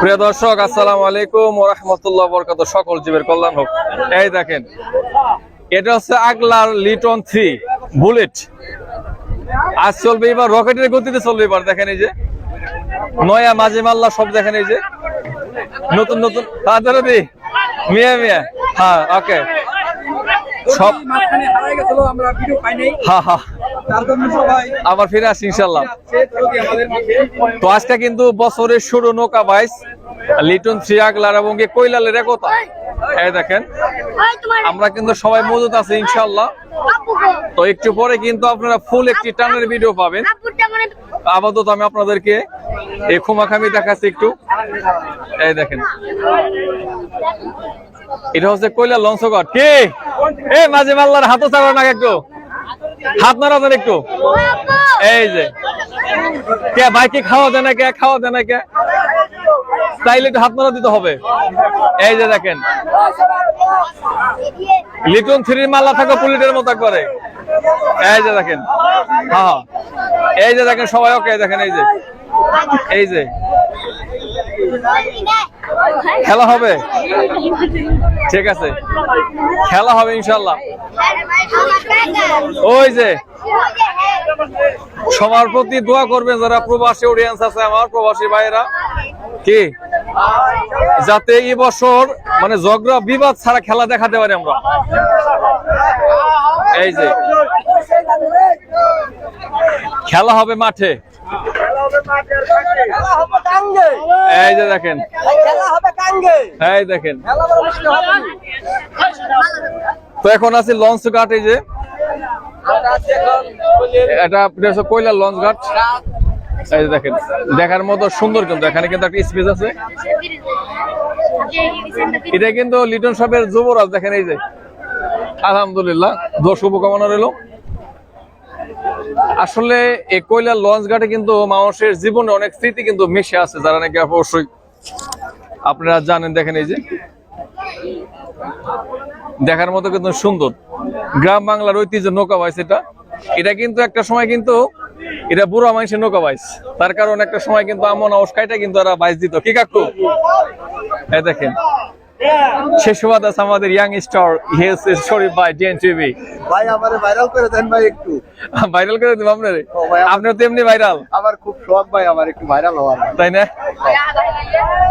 প্রিয় দর্শক, আসসালামু আলাইকুম রাহমাতুল্লাহ বরকাত সকল জীবের কল্যাণ হোক। এই দেখেন, এটা হচ্ছে আগলার লিটন থ্রি বুলেট। আজ চলবে এবার, রকেটের গতিতে চলবে এবার, দেখেন এই যে। নয়া, মাঝে মাল্লা, সব দেখেন এই যে। নতুন নতুন। হ্যাঁ মিয়া মিয়া। হ্যাঁ ওকে সব আবার ফিরে আসি ইনশাল্লাহ। তো আজকে কিন্তু বছরের শুরু নৌকা বাইস। লিটন থ্রি আগলার এবং কৈলালের একতা। এই দেখেন আমরা কিন্তু সবাই মজুদ আছি ইনশাল্লাহ। তো একটু পরে কিন্তু আপনারা ফুল একটি টানের ভিডিও পাবেন। আপাতত আমি আপনাদেরকে এই খুমাখামি দেখাচ্ছি একটু। এই দেখেন। এটা হচ্ছে কৈলা লঞ্চঘাট। কি? এ, মাঝে মাল্লার হাতও চাবার না একটু। হাত নাড়া দেন একটু। এই যে। কে ভাইকে খাওয়া দেয় না কে, খাওয়া দেয় না কে? তাইলে একটু হাত নাড়া দিতে হবে। এই যে দেখেন। লিটন থ্রির মাল্লা থাকা, পুলিটের মতো করে। এই যে দেখেন। হ্যাঁ এই যে দেখেন, সবাই ওকে দেখেন, এই যে। এই যে। খেলা হবে? ঠিক আছে। খেলা হবে ইনশাল্লাহ ওই যে, সবার প্রতি দোয়া করবেন যারা প্রবাসী অডিয়েন্স আছে, আমার প্রবাসী ভাইয়েরা। কি? যাতে এই বছর মানে ঝগড়া, বিবাদ ছাড়া খেলা দেখাতে পারি আমরা। এই যে, খেলা হবে মাঠে। এই যে দেখেন। এই দেখেন। তো এখন আছে লঞ্চ ঘাট এই যে। এটা কয়লার লঞ্চ ঘাট। এই যে দেখেন। দেখার মতো সুন্দর কিন্তু এখানে কিন্তু একটা স্পেস আছে। এটা কিন্তু লিটন সাহেবের যুবরাজ দেখেন এই যে। আলহামদুলিল্লাহ দোষ শুভকামনা রইল। আসলে এই কয়লার লঞ্চ ঘাটে কিন্তু মানুষের জীবনে অনেক স্মৃতি কিন্তু মিশে আছে, যারা নাকি অবশ্যই আপনারা জানেন, দেখেন এই যে। দেখার মতো কিন্তু সুন্দর। গ্রাম বাংলার ঐতিহ্য নৌকা বাইস এটা। এটা কিন্তু একটা সময় কিন্তু এটা বুড়া মানুষের নৌকা বাইস তার কারণ একটা সময় কিন্তু আমন অস্কাইটা কিন্তু এরা বাইস দিত। কি কাকু? এই দেখেন। শেষ সুবাদ আছে আমাদের ইয়াং স্টার হিয়েস শরীফ বাই ডিএন টিভি ভাই আমারে ভাইরাল করে দেন ভাই একটু। ভাইরাল করে দিব আপনারে? আপনার তো এমনি ভাইরাল আমার খুব শখ ভাই আমার একটু ভাইরাল হওয়ার তাই না?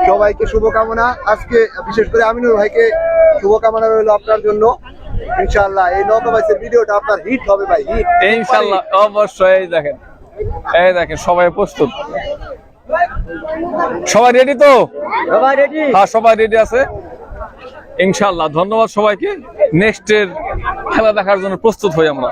সবাইকে শুভকামনা। আজকে বিশেষ করে আমিনুর ভাইকে শুভকামনা রইল আপনার জন্য। ইনশাআল্লাহ এই নৌকা ভিডিওটা আপনার হিট হবে ভাই হিট ইনশাল্লাহ অবশ্যই দেখেন। এই দেখেন সবাই প্রস্তুত। সবাই রেডি তো? সবাই রেডি হ্যাঁ সবাই রেডি আছে? ইনশাল্লাহ ধন্যবাদ সবাইকে। নেক্সটের খেলা দেখার জন্য প্রস্তুত হই আমরা।